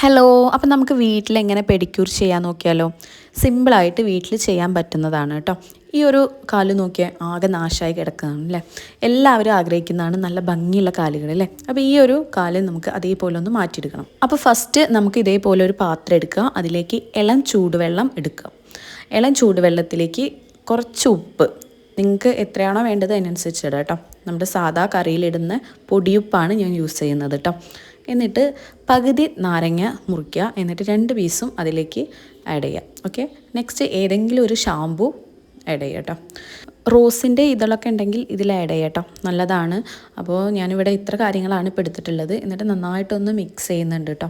Hello അപ്പം നമുക്ക് വീട്ടിൽ എങ്ങനെ പെഡിക്യൂർ ചെയ്യാൻ നോക്കിയാലോ? സിമ്പിളായിട്ട് വീട്ടിൽ ചെയ്യാൻ പറ്റുന്നതാണ് കേട്ടോ ഈ ഒരു കാൽ നോക്കിയാൽ ആകെ നാശമായി കിടക്കുന്നതാണ് അല്ലേ എല്ലാവരും ആഗ്രഹിക്കുന്നതാണ് നല്ല ഭംഗിയുള്ള കാലുകൾ അല്ലേ അപ്പോൾ ഈ ഒരു കാൽ നമുക്ക് അതേപോലെ ഒന്ന് മാറ്റിയെടുക്കണം. അപ്പോൾ ഫസ്റ്റ് നമുക്ക് ഇതേപോലെ ഒരു പാത്രം എടുക്കുക. അതിലേക്ക് ഇളം ചൂടുവെള്ളം എടുക്കുക. ഇളം ചൂടുവെള്ളത്തിലേക്ക് കുറച്ച് ഉപ്പ്. നിങ്ങൾക്ക് എത്രയാണോ വേണ്ടത് അതിനനുസരിച്ച് ഇടാം കേട്ടോ നമ്മുടെ സാധാ കറിയിലിടുന്ന പൊടിയുപ്പാണ് ഞാൻ യൂസ് ചെയ്യുന്നത് കേട്ടോ എന്നിട്ട് പകുതി നാരങ്ങ മുറിക്കുക. എന്നിട്ട് രണ്ട് പീസും അതിലേക്ക് ആഡ് ചെയ്യുക. ഓക്കെ നെക്സ്റ്റ് ഏതെങ്കിലും ഒരു ഷാമ്പു ആഡ് ചെയ്യുക കേട്ടോ റോസിന്റെ ഇതളൊക്കെ ഉണ്ടെങ്കിൽ ഇതിൽ ആഡ് ചെയ്യുക കേട്ടോ നല്ലതാണ്. അപ്പോൾ ഞാനിവിടെ ഇത്ര കാര്യങ്ങളാണ് ഇപ്പോൾ എടുത്തിട്ടുള്ളത്. എന്നിട്ട് നന്നായിട്ടൊന്ന് മിക്സ് ചെയ്യുന്നുണ്ട് കേട്ടോ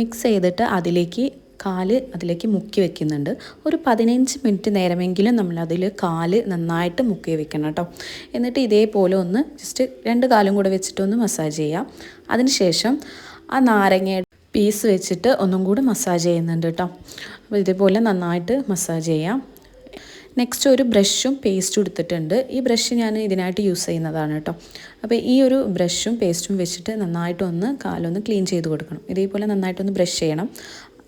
മിക്സ് ചെയ്തിട്ട് അതിലേക്ക് കാൽ അതിലേക്ക് മുക്കി വെക്കുന്നുണ്ട്. ഒരു പതിനഞ്ച് മിനിറ്റ് നേരമെങ്കിലും നമ്മൾ അതിൽ കാൽ നന്നായിട്ട് മുക്കി വെക്കണം കേട്ടോ. എന്നിട്ട് ഇതേപോലെ ഒന്ന് ജസ്റ്റ് രണ്ട് കാലും കൂടെ വെച്ചിട്ടൊന്ന് മസാജ് ചെയ്യാം. അതിനുശേഷം ആ നാരങ്ങയുടെ പീസ് വെച്ചിട്ട് ഒന്നും കൂടി മസാജ് ചെയ്യുന്നുണ്ട് കേട്ടോ. അപ്പോൾ ഇതേപോലെ നന്നായിട്ട് മസാജ് ചെയ്യാം. നെക്സ്റ്റ് ഒരു ബ്രഷും പേസ്റ്റും എടുത്തിട്ടുണ്ട്. ഈ ബ്രഷ് ഞാൻ ഇതിനായിട്ട് യൂസ് ചെയ്യുന്നതാണ് കേട്ടോ. അപ്പോൾ ഈ ഒരു ബ്രഷും പേസ്റ്റും വെച്ചിട്ട് നന്നായിട്ടൊന്ന് കാലൊന്ന് ക്ലീൻ ചെയ്ത് കൊടുക്കണം. ഇതേപോലെ നന്നായിട്ടൊന്ന് ബ്രഷ് ചെയ്യണം.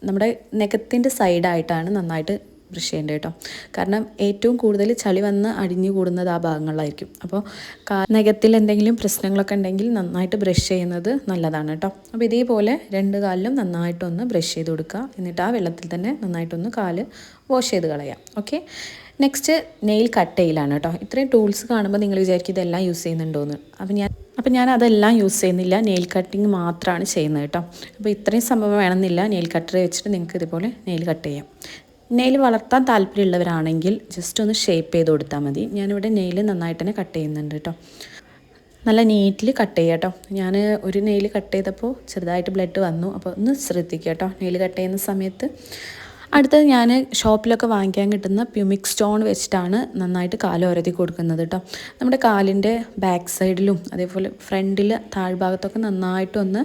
നമ്മുടെ നെഗത്തിന്റെ സൈഡായിട്ടാണ് നന്നായിട്ട് ബ്രഷ് ചെയ്യേണ്ടത് കേട്ടോ. കാരണം ഏറ്റവും കൂടുതൽ ചളി വന്ന് അടിഞ്ഞു കൂടുന്നത് ആ ഭാഗങ്ങളിലായിരിക്കും. അപ്പോൾ കാ നഖത്തിൽ എന്തെങ്കിലും പ്രശ്നങ്ങളൊക്കെ ഉണ്ടെങ്കിൽ നന്നായിട്ട് ബ്രഷ് ചെയ്യുന്നത് നല്ലതാണ് കേട്ടോ. അപ്പോൾ ഇതേപോലെ രണ്ട് കാലിലും നന്നായിട്ടൊന്ന് ബ്രഷ് ചെയ്ത് കൊടുക്കുക. എന്നിട്ട് ആ വെള്ളത്തിൽ തന്നെ നന്നായിട്ടൊന്ന് കാൽ വാഷ് ചെയ്ത് കളയാം. ഓക്കെ? നെക്സ്റ്റ് നെയിൽ കട്ട് ചെയ്യലാണ് കേട്ടോ. ഇത്രയും ടൂൾസ് കാണുമ്പോൾ നിങ്ങൾ വിചാരിക്കും ഇതെല്ലാം യൂസ് ചെയ്യുന്നുണ്ടോയെന്ന് അപ്പോൾ ഞാൻ അപ്പോൾ ഞാൻ അതെല്ലാം യൂസ് ചെയ്യുന്നില്ല. നെയിൽ കട്ടിങ് മാത്രമാണ് ചെയ്യുന്നത് കേട്ടോ. അപ്പോൾ ഇത്രയും സംഭവം വേണമെന്നില്ല. നെയിൽ കട്ടർ വെച്ചിട്ട് നിങ്ങൾക്ക് ഇതുപോലെ നെയിൽ കട്ട് ചെയ്യാം. നെയിൽ വളർത്താൻ താല്പര്യമുള്ളവരാണെങ്കിൽ ജസ്റ്റ് ഒന്ന് ഷേപ്പ് ചെയ്ത് കൊടുത്താൽ മതി. ഞാനിവിടെ നെയിൽ നന്നായിട്ട് തന്നെ കട്ട് ചെയ്യുന്നുണ്ട് കേട്ടോ. നല്ല നീറ്റിൽ കട്ട് ചെയ്യുക കേട്ടോ. ഞാൻ ഒരു നെയിൽ കട്ട് ചെയ്തപ്പോൾ ചെറുതായിട്ട് ബ്ലഡ് വന്നു. അപ്പോൾ ഒന്ന് ശ്രദ്ധിക്കുക കേട്ടോ. നെയിൽ കട്ട് ചെയ്യുന്ന സമയത്ത് അടുത്തത് ഞാൻ ഷോപ്പിലൊക്കെ വാങ്ങിക്കാൻ കിട്ടുന്ന പ്യൂമിക് സ്റ്റോൺ വെച്ചിട്ടാണ് നന്നായിട്ട് കാൽ ഒരതി കൊടുക്കുന്നത് കേട്ടോ. നമ്മുടെ കാലിന്റെ ബാക്ക് സൈഡിലും അതേപോലെ ഫ്രണ്ടിൽ താഴ്ഭാഗത്തൊക്കെ നന്നായിട്ടൊന്ന്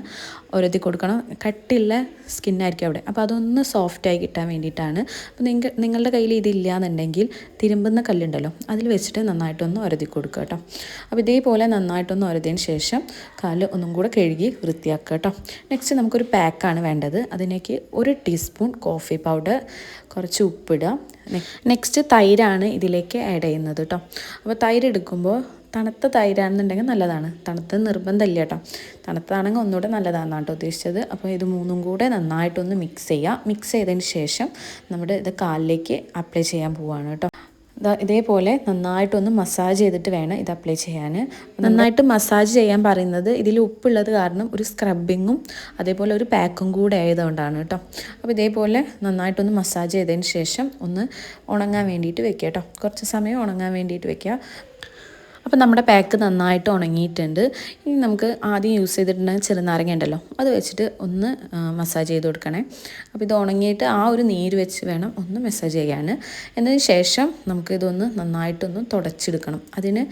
ഒരതി കൊടുക്കണം. കട്ടിയുള്ള സ്കിന്നായിരിക്കും അവിടെ. അപ്പോൾ അതൊന്ന് സോഫ്റ്റായി കിട്ടാൻ വേണ്ടിയിട്ടാണ്. അപ്പോൾ നിങ്ങൾ നിങ്ങളുടെ കയ്യിൽ ഇതില്ല എന്നുണ്ടെങ്കിൽ തിരുമ്പുന്ന കല്ലുണ്ടല്ലോ അതിൽ വെച്ചിട്ട് നന്നായിട്ടൊന്ന് ഒരതി കൊടുക്കുക കേട്ടോ. അപ്പോൾ ഇതേപോലെ നന്നായിട്ടൊന്ന് ഒരതിന് ശേഷം കാൽ ഒന്നും കൂടെ കഴുകി വൃത്തിയാക്കുക കേട്ടോ. നെക്സ്റ്റ് നമുക്കൊരു പാക്കാണ് വേണ്ടത്. അതിലേക്ക് ഒരു ടീസ്പൂൺ കോഫി പൗഡർ കുറച്ച് ഉപ്പിടുക. നെക്സ്റ്റ് തൈരാണ് ഇതിലേക്ക് ആഡ് ചെയ്യുന്നത് കേട്ടോ. അപ്പോൾ തൈര് എടുക്കുമ്പോൾ തണുത്ത തൈരാണെന്നുണ്ടെങ്കിൽ നല്ലതാണ്. തണുത്ത നിർബന്ധമില്ല കേട്ടോ. തണുത്തതാണെങ്കിൽ ഒന്നുകൂടെ നല്ലതാണെന്നാണ് കേട്ടോ ഉദ്ദേശിച്ചത്. അപ്പോൾ ഇത് മൂന്നും കൂടെ നന്നായിട്ടൊന്ന് മിക്സ് ചെയ്യുക. മിക്സ് ചെയ്തതിന് ശേഷം നമ്മുടെ ഇത് കാലിലേക്ക് അപ്ലൈ ചെയ്യാൻ പോവുകയാണ് കേട്ടോ. ഇതേപോലെ നന്നായിട്ടൊന്ന് മസാജ് ചെയ്തിട്ട് വേണം ഇത് അപ്ലൈ ചെയ്യാൻ. നന്നായിട്ട് മസാജ് ചെയ്യാൻ പറയുന്നത് ഇതിൽ ഉപ്പുള്ളത് കാരണം ഒരു സ്ക്രബിങ്ങും അതേപോലെ ഒരു പാക്കും കൂടെ ആയതുകൊണ്ടാണ് കേട്ടോ. അപ്പോൾ ഇതേപോലെ നന്നായിട്ടൊന്ന് മസാജ് ചെയ്തതിന് ശേഷം ഒന്ന് ഉണങ്ങാൻ വേണ്ടിയിട്ട് വെക്കുക കേട്ടോ. കുറച്ച് സമയം ഉണങ്ങാൻ വേണ്ടിയിട്ട് വെക്കുക. അപ്പോൾ നമ്മുടെ പാക്ക് നന്നായിട്ട് ഉണങ്ങിയിട്ടുണ്ട്. ഇനി നമുക്ക് ആദ്യം യൂസ് ചെയ്തിട്ടുണ്ടെങ്കിൽ ചെറുനാരങ്ങ ഉണ്ടല്ലോ അത് വെച്ചിട്ട് ഒന്ന് മസാജ് ചെയ്ത് കൊടുക്കണേ. അപ്പോൾ ഇത് ഉണങ്ങിയിട്ട് ആ ഒരു നീര് വെച്ച് വേണം ഒന്ന് മസാജ് ചെയ്യാൻ എന്നതിന് ശേഷം നമുക്ക് ഇതൊന്ന് നന്നായിട്ടൊന്ന് തുടച്ചെടുക്കണം. അതിന്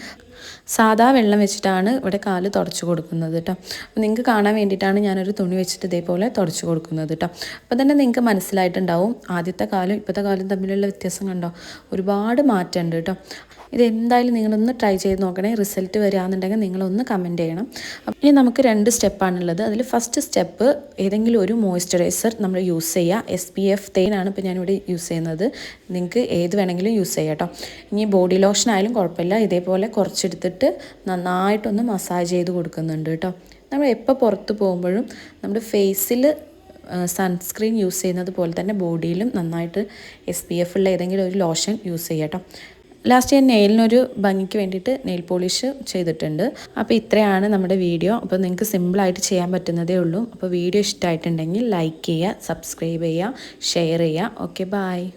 സാധാ വെള്ളം വെച്ചിട്ടാണ് ഇവിടെ കാൽ തുടച്ചു കൊടുക്കുന്നത് കേട്ടോ. അപ്പോൾ നിങ്ങൾക്ക് കാണാൻ വേണ്ടിയിട്ടാണ് ഞാനൊരു തുണി വെച്ചിട്ട് ഇതേപോലെ തുടച്ചു കൊടുക്കുന്നത് കേട്ടോ. അപ്പോൾ തന്നെ നിങ്ങൾക്ക് മനസ്സിലായിട്ടുണ്ടാവും ആദ്യത്തെ കാലം ഇപ്പോഴത്തെ കാലം തമ്മിലുള്ള വ്യത്യാസം കണ്ടോ? ഒരുപാട് മാറ്റമുണ്ട് കേട്ടോ. ഇത് എന്തായാലും നിങ്ങളൊന്ന് ട്രൈ ചെയ്ത് നോക്കണേ റിസൾട്ട് വരികയെന്നുണ്ടെങ്കിൽ നിങ്ങളൊന്ന് കമന്റ് ചെയ്യണം. ഇനി നമുക്ക് രണ്ട് സ്റ്റെപ്പാണുള്ളത്. അതിൽ ഫസ്റ്റ് സ്റ്റെപ്പ് ഏതെങ്കിലും ഒരു മോയ്സ്ചറൈസർ നമ്മൾ യൂസ് ചെയ്യുക എസ് പി എഫ് തേനാണ് ഇപ്പോൾ ഞാനിവിടെ യൂസ് ചെയ്യുന്നത്. നിങ്ങൾക്ക് ഏത് വേണമെങ്കിലും യൂസ് ചെയ്യാം കേട്ടോ. ഇനി ബോഡി ലോഷൻ ആയാലും കുഴപ്പമില്ല. ഇതേപോലെ കുറച്ചെടുത്തിട്ട് നന്നായിട്ടൊന്ന് മസാജ് ചെയ്ത് കൊടുക്കുന്നുണ്ട് കേട്ടോ. നമ്മൾ എപ്പോൾ പുറത്ത് പോകുമ്പോഴും നമ്മുടെ ഫേസിൽ സൺസ്ക്രീൻ യൂസ് ചെയ്യുന്നത് പോലെ തന്നെ ബോഡിയിലും നന്നായിട്ട് എസ് പി എഫ് ഉള്ള ഏതെങ്കിലും ഒരു ലോഷൻ യൂസ് ചെയ്യാം കേട്ടോ. ലാസ്റ്റ് ഞാൻ നെയിലിനൊരു ഭംഗിക്ക് വേണ്ടിയിട്ട് നെയിൽ പോളിഷ് ചെയ്തിട്ടുണ്ട്. അപ്പോൾ ഇത്രയാണ് നമ്മുടെ വീഡിയോ. അപ്പോൾ നിങ്ങൾക്ക് സിമ്പിളായിട്ട് ചെയ്യാൻ പറ്റുന്നതേ ഉള്ളൂ. അപ്പോൾ വീഡിയോ ഇഷ്ടമായിട്ടുണ്ടെങ്കിൽ ലൈക്ക് ചെയ്യുക സബ്സ്ക്രൈബ് ചെയ്യുക ഷെയർ ചെയ്യുക. Okay bye